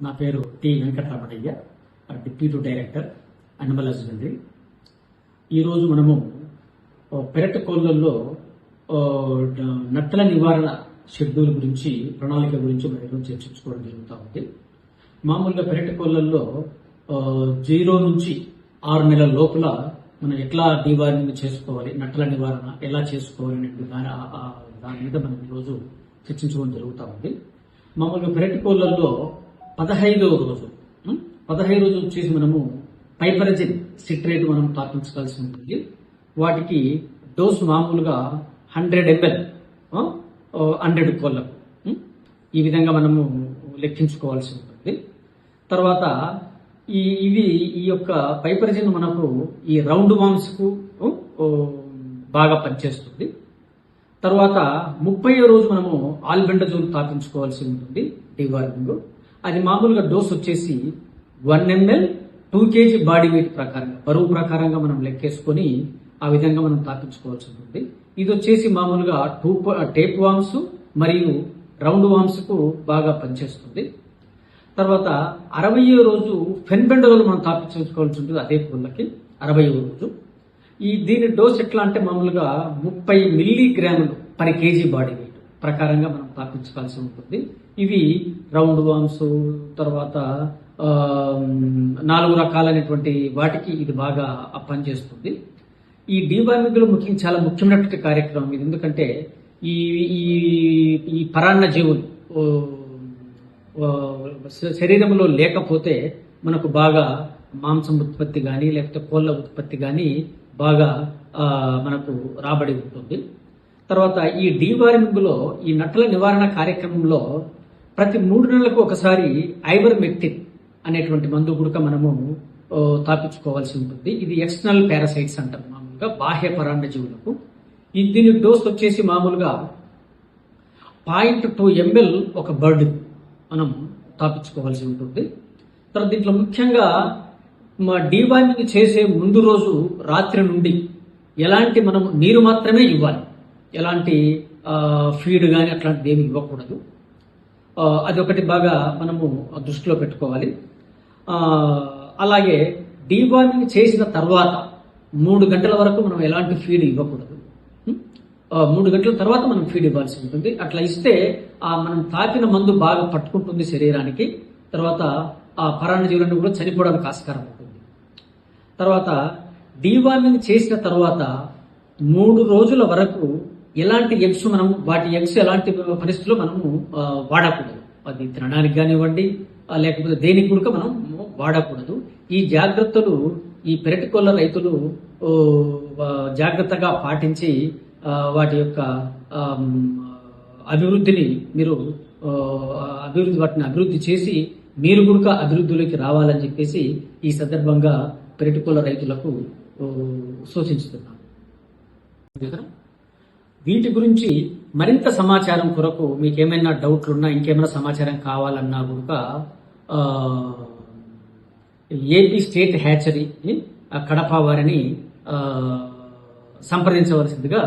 నా పేరు T Venkataramanayya deputy director animal husbandry. ఈరోజు మనము పెరటి కోళ్ళల్లో ఓ, నట్టల నివారణ షెడ్యూల్ గురించి ప్రణాళిక గురించి మనం చర్చించుకోవడం జరుగుతూ ఉంది. మామూలుగా పెరటి కోళ్ళల్లో జీరో నుంచి ఆరు నెలల లోపల మనం ఎట్లా నివారణ చేసుకోవాలి నట్టల నివారణ ఎలా చేసుకోవాలి అనే దాని దాని మీద మనం ఈరోజు చర్చించుకోవడం జరుగుతూ ఉంది. మామూలుగా పెరటి కోళ్ళల్లో పదహైదవ రోజు పదహైదు రోజు వచ్చేసి మనము పైపరజిన్ సిట్రేట్ మనం పాటించవలసి ఉంటుంది. వాటికి డోస్ మామూలుగా హండ్రెడ్ ఎంఎల్ హండ్రెడ్ కోళ్ళకు ఈ విధంగా మనము లెక్కించుకోవాల్సి ఉంటుంది. తర్వాత ఈ ఇవి ఈ యొక్క పైపరజిన్ మనకు ఈ రౌండ్ వామ్స్కు బాగా పనిచేస్తుంది. తర్వాత ముప్పై రోజు మనము ఆల్బెండజోల్ తాపించుకోవాల్సి ఉంటుంది డివార్మింగ్. అది మామూలుగా డోస్ వచ్చేసి one ml two kg body weight ప్రకారంగా బరువు ప్రకారంగా మనం లెక్కేసుకొని ఆ విధంగా మనం తాపించుకోవాల్సి ఉంటుంది ఇది వచ్చేసి మామూలుగా టూ టేప్ వామ్స్ మరియు రౌండ్ వామ్స్కు బాగా పనిచేస్తుంది. తర్వాత అరవయో రోజు ఫెన్బెండోల్ మనం తాపించుకోవాల్సి ఉంటుంది అదే పుల్లకి అరవై రోజు. ఈ దీని డోస్ ఎట్లా అంటే మామూలుగా ముప్పై మిల్లీ గ్రాములు పర్ కేజీ బాడీ వెయిట్. ప్రకారంగా మనం పాటించవలసి ఉంటుంది. ఇవి రౌండ్ వామ్స్ తర్వాత నాలుగు రకాలైనటువంటి వాటికి ఇది బాగా పనిచేస్తుంది ఈ డీవార్మింగ్ ముఖ్యంగా చాలా ముఖ్యమైనటువంటి కార్యక్రమం ఇది. ఎందుకంటే ఈ ఈ ఈ పరాన్న జీవులు శరీరంలో లేకపోతే మనకు బాగా మాంసం ఉత్పత్తి కానీ లేకపోతే కోళ్ళ ఉత్పత్తి కానీ బాగా మనకు రాబడి ఉంటుంది. తర్వాత ఈ డీవార్మింగ్ ఈ నట్టల నివారణ కార్యక్రమంలో ప్రతి మూడు నెలలకు ఒకసారి ఐవర్మెక్టిన్ అనేటువంటి మందు గుడక మనము తాపించుకోవాల్సి ఉంటుంది. ఇది ఎక్స్టర్నల్ పారాసైట్స్ అంటారు మామూలుగా బాహ్య పరాండ జీవులకు ఈ దీని డోస్ వచ్చేసి మామూలుగా పాయింట్ టూ ఎంఎల్ ఒక బర్డ్ మనం తాపించుకోవాల్సి ఉంటుంది. తర్వాత దీంట్లో ముఖ్యంగా మా డీవార్మింగ్ చేసే ముందు రోజు రాత్రి నుండి ఎలాంటి మనం నీరు మాత్రమే ఇవ్వాలి. ఎలాంటి ఫీడ్ కానీ అట్లాంటిది ఏమి ఇవ్వకూడదు. అదొకటి బాగా మనము దృష్టిలో పెట్టుకోవాలి. అలాగే డీవార్మింగ్ చేసిన తర్వాత మూడు గంటల వరకు మనం ఎలాంటి ఫీడ్ ఇవ్వకూడదు. మూడు గంటల తర్వాత మనం ఫీడ్ ఇవ్వాల్సి ఉంటుంది. అట్లా ఇస్తే ఆ మనం తాకిన మందు బాగా పట్టుకుంటుంది శరీరానికి. తర్వాత ఆ పరాన్న జీవులను కూడా చనిపోవడానికి ఆస్కారం ఉంటుంది. తర్వాత డీవార్మింగ్ చేసిన తర్వాత మూడు రోజుల వరకు ఎలాంటి ఎగ్స్ మనం వాటి ఎగ్స్ ఎలాంటి పరిస్థితుల్లో మనము వాడకూడదు. అది తినడానికి కానివ్వండి లేకపోతే దేనికి కూడా మనం వాడకూడదు. ఈ జాగ్రత్తలు ఈ పెరటి కోళ్ళ రైతులు జాగ్రత్తగా పాటించి వాటి యొక్క అభివృద్ధిని మీరు అభివృద్ధి వాటిని అభివృద్ధి చేసి మీరు కూడా అభివృద్ధిలోకి రావాలని చెప్పేసి ఈ సందర్భంగా పెరటికోళ్ళ రైతులకు సూచించుతున్నాను. వీటి గురించి మరింత సమాచారం కొరకు మీకు ఏమైనా డౌట్లు ఉన్నా ఇంకేమైనా సమాచారం కావాలన్నా కూడా ఏపీ స్టేట్ హ్యాచరీ కడప వారిని సంప్రదించవలసిందిగా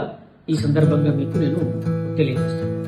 ఈ సందర్భంగా మీకు నేను తెలియజేస్తాను